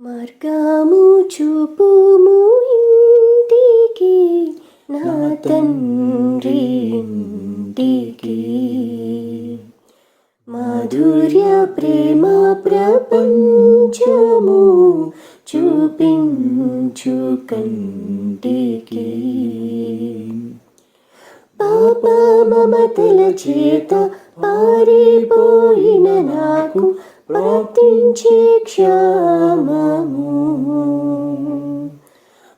మార్గము చూపుము ఇంటికి నా తండ్రి ఇంటికి. మాధుర్య ప్రేమ ప్రపంచము చూపించు కంటికి. పాప మమతల చేత పారిపోయిన నాకు ప్రార్థించి క్షామము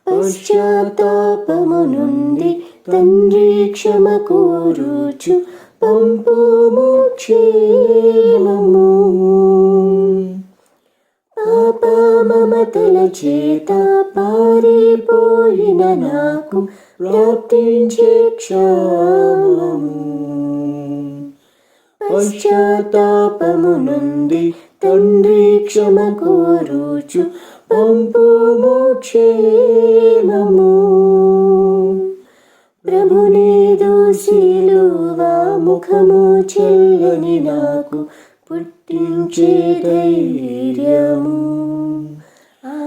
పశ్చాత్తాపము నుండి తండ్రి క్షమ కోరుచు పంపుము క్షేమము పాప మమతల చేత పారిపోయిన నాకు ప్రాప్తించే క్షామము పశ్చాత్తాపమునుంది. తండ్రి క్షమ కోరుచు పంపుము క్షేమము ప్రభుని శిలువ ముఖము చెల్లని నాకు పుట్టించే ధైర్యము. ఆ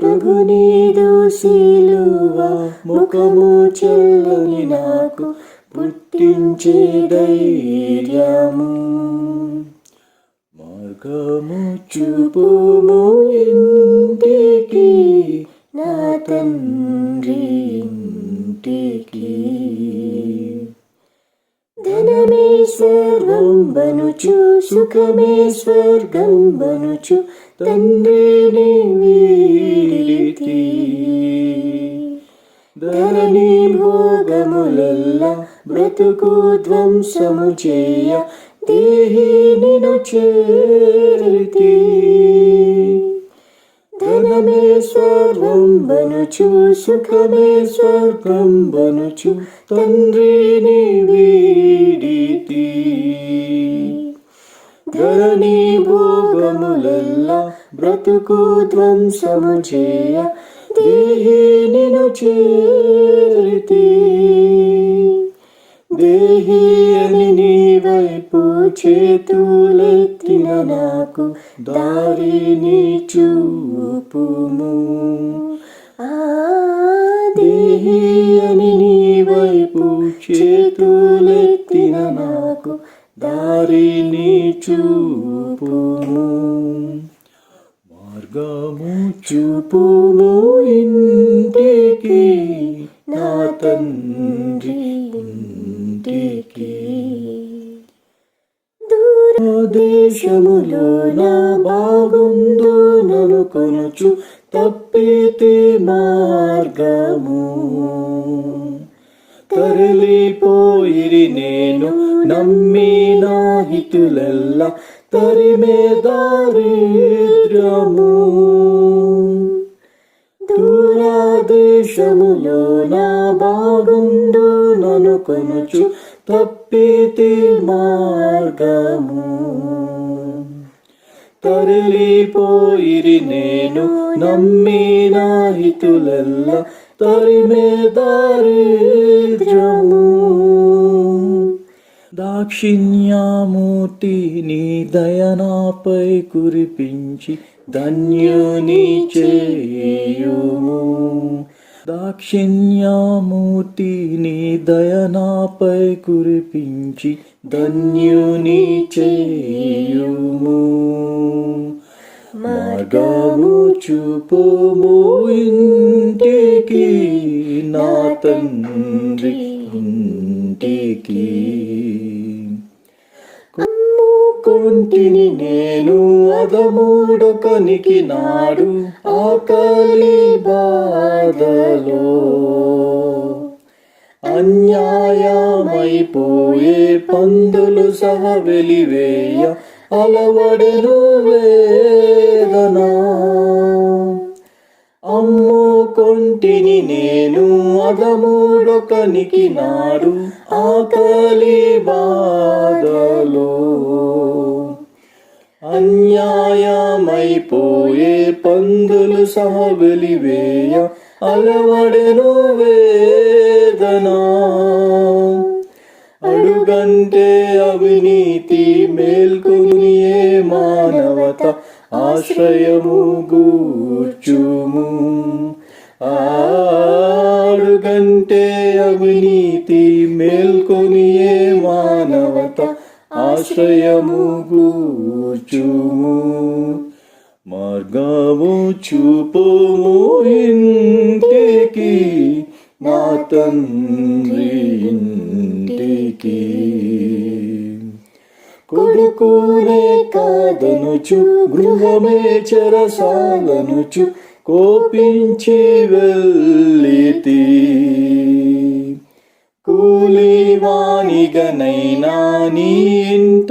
ప్రభునేదు శిలువ ముఖము చెల్లని నాకు పుట్టించే ధైర్యము. మార్గము చూపుము ఇంటికి నా తండ్రి ఇంటికి. ధనమే సర్వం బనుచు సుఖమే స్వర్గం బనుచు తండ్రిని వీడితి. ధరణి భోగములెల్లా బ్రతుకు ధ్వంసము చేయ దేహినిను చేరితి. ధనమే సర్వం బనుచు సుఖమే స్వర్గం బనుచు తండ్రిని వీడితి. ధరణి భోగములెల్ల బ్రతుకు ధ్వంసము చేయ దేహినిను చేరితి. చేతులెత్తిన నాకు దారిని చూపుము. ఆ దేహి అని నీ వైపు చేతులెత్తిన నాకు దారిని చూపుము. మార్గము చూపుము ఇంటికి తరలిపోయిరి నేను నమ్మి నా తరిమే దారిద్ర్యము. దూరాదేశములో నా బాగుండు నను కొనుచు తప్పితి మార్గము. తరలిపోయిరి నేను నమ్మి నా తరిమే దారి దాక్షిణ్యామూర్తి నీ దయనాపై కురిపించి ధన్యుని చేయుము దాక్షిణ్యామూర్తి నీ దయనాపై కురిపించి ధన్యుని చేయుము మార్గము చూపుము ఇంటికి నా తండ్రి ఇంటికి. కొంటిని నేను అదమూడొకనికి నాడు ఆకలి బాధలో అన్యాయమైపోయే పందులు సహ వెలివేయ అలవడెను వేదనా. అమ్ము కొంటిని నేను అదమూడొకనికి నాడు ఆకలి బాధలో అన్యాయమైపోయే పందులు సహ వెలివేయ అలవడెను వేదనా. అడుగంటే అవినీతి మేల్కొనియే మానవత ఆశ్రయము గూర్చుము. ఆడుగంటే అవినీతి మేల్కొని ఏ మానవత ఆశ్రయము గూర్చుము మార్గము చూపుము ఇంటికి నా తండ్రి ఇంటికి. కొడుకునే కాదనుచు గృహమే చెరసాలనుచు కోపించి వెళ్ళితి. కూలివానిగనైనా నీ ఇంట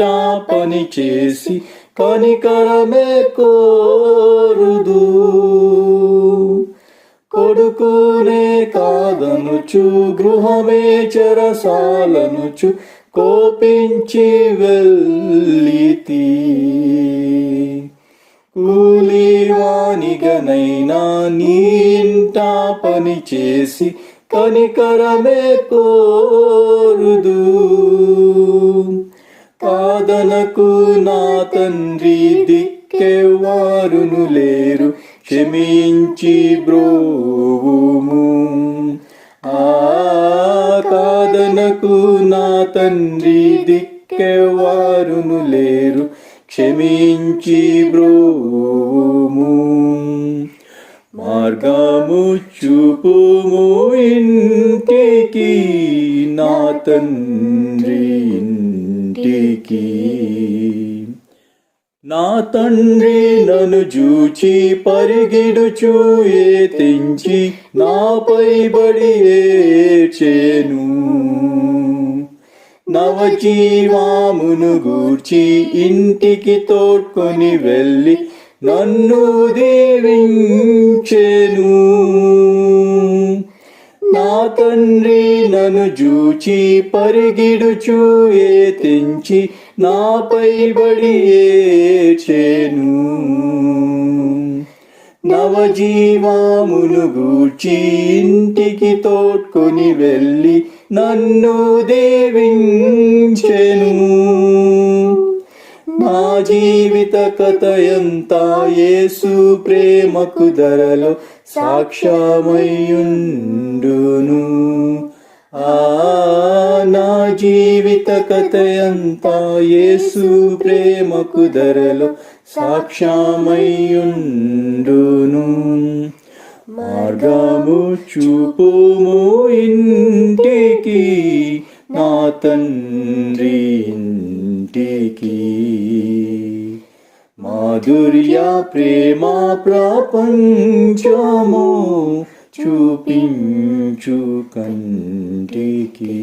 పని చేసి కనికరమే కోరుదు. కొడుకునే కాదనుచు గృహమే చెరసాలనుచు కోపించి వెళ్ళితి. కూలివానిగనైనా నీ ఇంట పని చేసి కనికరమే కోరుదు. కాదనకు నా తండ్రి దిక్కెవారును లేరు క్షమించి బ్రోవుము. ఆ కాదనకు నా తండ్రి దిక్కెవారును లేరు క్షమించి బ్రోవుము. మార్గము చూపుము ఇంటికి నా తండ్రి ఇంటికి నా తండ్రి నన్ను చూచి పరిగిడుచు చూయే తెంచి నాపై బడి ఏడ్చెను. నవజీవామును గూర్చి ఇంటికి తోడ్కొని వెళ్ళి నన్ను దీవించెను. నా తండ్రి నన్ను జూచి పరిగిడుచు ఏ తెంచి నాపై బడి ఏడ్చెను నవజీవామును గూర్చి ఇంటికి తోడ్కొని వెళ్ళి నన్ను దేవించెను. నా జీవిత కథయంతా యేసు ప్రేమకు ధరలో సాక్ష్యమయ్యుండును. ఆ నా జీవిత కథయంతా యేసు ప్రేమకు ధరలో సాక్ష్యమయ్యుండును. మార్గము చూపుము ఇంటికి నా తండ్రి ఇంటికి. మాధుర్య ప్రేమ ప్రపంచము చూపించు కంటికి.